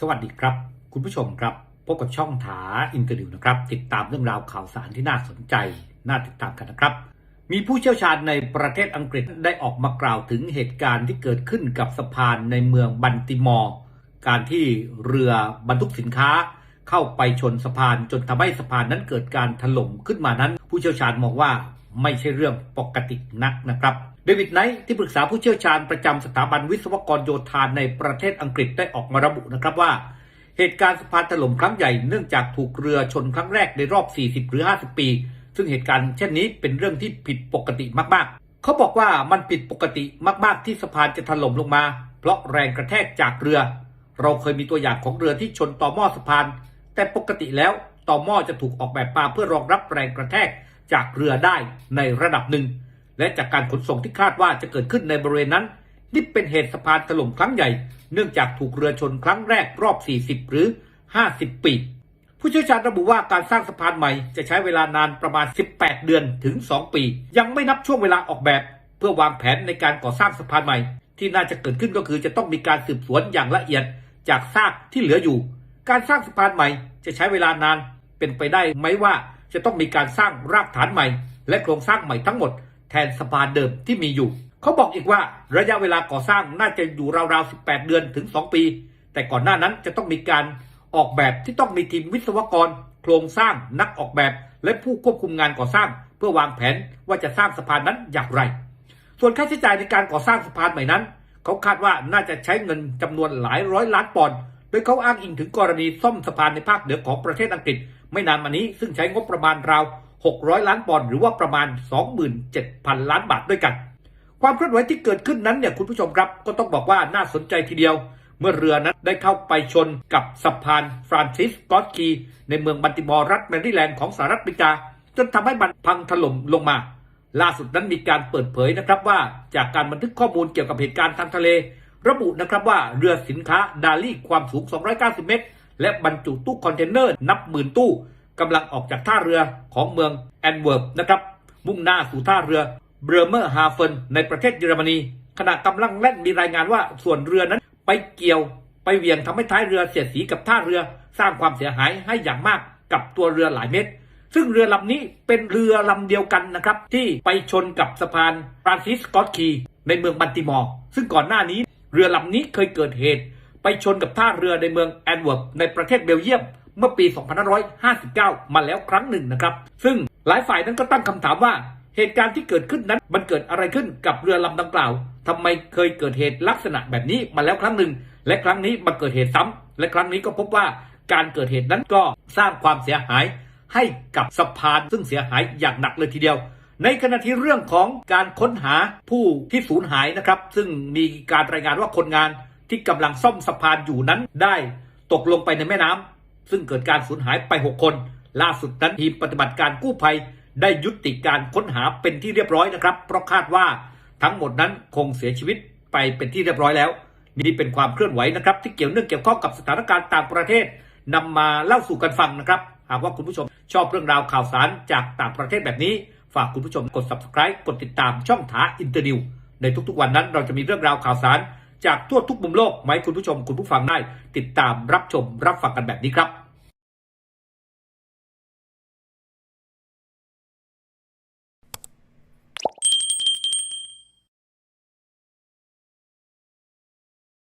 สวัสดีครับ คุณผู้ชมครับ พบกับช่องถาอินเตอร์วิวนะครับ ติดตามเรื่องราวข่าวสารที่น่าสนใจ น่าติดตามกันนะครับ มีผู้เชี่ยวชาญในประเทศอังกฤษได้ออกมากล่าวถึงเหตุการณ์ที่เกิดขึ้นกับสะพานในเมืองบันติมอร์การที่เรือบรรทุกสินค้า เข้าไปชนสะพานจนทำให้สะพานนั้นเกิดการถล่มขึ้นมานั้น ผู้เชี่ยวชาญมองว่า ไม่ใช่เรื่องปกตินักนะครับเดวิดไนท์ที่ปรึกษาผู้เชี่ยวชาญประจำสถาบันวิศวกรโยธาในประเทศอังกฤษได้ออกมาระบุนะครับว่า เหตุการณ์สะพานถล่มครั้งใหญ่เนื่องจากถูกเรือชนครั้งแรกในรอบ 40 หรือ 50 ปี ซึ่งเหตุการณ์เช่นนี้เป็นเรื่องที่ผิดปกติมากๆ เขาบอกว่ามันผิดปกติมากๆ ที่สะพานจะถล่มลงมา เพราะแรงกระแทกจากเรือ เราเคยมีตัวอย่างของเรือที่ชนต่อหม้อสะพาน แต่ปกติแล้วต่อหม้อจะถูกออกแบบมาเพื่อรองรับแรงกระแทก จากเรือได้ในระดับหนึ่ง และจากการขนส่งที่คาดว่าจะเกิดขึ้นในบริเวณนั้น นี่เป็นเหตุสะพานถล่มครั้งใหญ่ เนื่องจากถูกเรือชนครั้งแรกรอบ 40 หรือ 50 ปี ผู้เชี่ยวชาญระบุว่าการสร้างสะพานใหม่จะใช้เวลานานประมาณ 18 เดือนถึง 2 ปี ยังไม่นับช่วงเวลาออกแบบ เพื่อวางแผนในการก่อสร้างสะพานใหม่ ที่น่าจะเกิดขึ้นก็คือจะต้องมีการสืบสวนอย่างละเอียดจากซากที่เหลืออยู่ การสร้างสะพานใหม่จะใช้เวลานานเป็นไปได้ไหมว่า จะต้องมีการสร้างรากฐานใหม่ และโครงสร้างใหม่ทั้งหมด แทนสะพานเดิมที่มีอยู่ เขาบอกอีกว่าระยะเวลาก่อสร้างน่าจะอยู่ราวๆ 18 เดือนถึง 2 ปี แต่ก่อนหน้านั้นจะต้องมีการออกแบบที่ต้องมีทีมวิศวกร โครงสร้างนักออกแบบ และผู้ควบคุมงานก่อสร้าง เพื่อวางแผนว่าจะสร้างสะพานนั้นอย่างไร ส่วนค่าใช้จ่ายในการก่อสร้างสะพานใหม่นั้น เขาคาดว่าน่าจะใช้เงินจำนวนหลายร้อยล้านปอนด์โดยเขาอ้างอิงถึงกรณีซ่อมสะพานในภาคเหนือของประเทศอังกฤษ ไม่นานมานี้ซึ่งใช้งบประมาณราว 600 ล้านปอนด์หรือว่าประมาณ 27,000 ล้านบาทด้วยกัน ความเคลื่อนไหวที่เกิดขึ้นนั้นเนี่ยคุณผู้ชมครับก็ต้องบอกว่าน่าสนใจทีเดียว เมื่อเรือนั้นได้เข้าไปชนกับสะพานฟรานซิสกอตคีในเมืองบันติมอร์รัฐแมริแลนด์ของสหรัฐอเมริกาจนทำให้มันพังถล่มลงมา ล่าสุดนั้นมีการเปิดเผยนะครับว่าจากการบันทึกข้อมูลเกี่ยวกับเหตุการณ์ทางทะเล ระบุนะครับว่าเรือสินค้าดาลี่ความสูง 290 เมตร และบรรจุตู้คอนเทนเนอร์นับหมื่นตู้กำลังออกจากท่าเรือของเมืองแอนเวิร์ปนะครับมุ่งหน้าสู่ท่าเรือเบรเมอร์ฮาเฟนในประเทศเยอรมนีขณะกำลังแล่นมีรายงานว่าส่วนเรือนั้นไปเกี่ยวไปเหวี่ยงทำให้ท้ายเรือเสียดสีกับท่าเรือสร้างความเสียหายให้อย่างมากกับตัวเรือหลายเมตร ซึ่งเรือลำนี้เป็นเรือลำเดียวกันนะครับที่ไปชนกับสะพานฟรานซิสกอตคีในเมืองบันติมอร์ซึ่งก่อนหน้านี้เรือลำนี้เคยเกิดเหตุ ไปชนกับท่าเรือในเมืองแอนเวิร์ปในประเทศเบลเยียม เมื่อปี 2559 มาแล้วครั้งหนึ่งนะครับ ซึ่งหลายฝ่ายนั้นก็ตั้งคำถามว่าเหตุการณ์ที่เกิดขึ้นนั้นมันเกิดอะไรขึ้นกับเรือลำดังกล่าวทำไมเคยเกิดเหตุลักษณะแบบนี้มาแล้วครั้งหนึ่ง และครั้งนี้มาเกิดเหตุซ้ำและครั้งนี้ก็พบว่าการเกิดเหตุนั้นก็สร้างความเสียหายให้กับสะพานซึ่งเสียหายอย่างหนักเลยทีเดียว ในขณะที่เรื่องของการค้นหาผู้ที่สูญหายนะครับ ซึ่งมีการรายงานว่าคนงาน ที่กำลังซ่อมสะพานอยู่นั้นได้ตกลงไปในแม่น้ำซึ่งเกิดการสูญหายไป 6 คน ล่าสุดนั้นทีมปฏิบัติการกู้ภัยได้ยุติการค้นหาเป็นที่เรียบร้อยนะครับ เพราะคาดว่าทั้งหมดนั้นคงเสียชีวิตไปเป็นที่เรียบร้อยแล้ว นี่เป็นความเคลื่อนไหวนะครับ ที่เกี่ยวเนื่องเกี่ยวข้องกับสถานการณ์ต่างประเทศนำมาเล่าสู่กันฟังนะครับ หากว่าคุณผู้ชมชอบเรื่องราวข่าวสารจากต่างประเทศแบบนี้ ฝากคุณผู้ชมกด subscribe กดติดตามช่องถาอินเตอร์นิวในทุกๆวันนั้นเราจะมีเรื่องราวข่าวสาร จากทั่วทุกมุมโลกไหมคุณผู้ชมคุณผู้ฟังได้ ติดตามรับชมรับฟังกันแบบนี้ครับ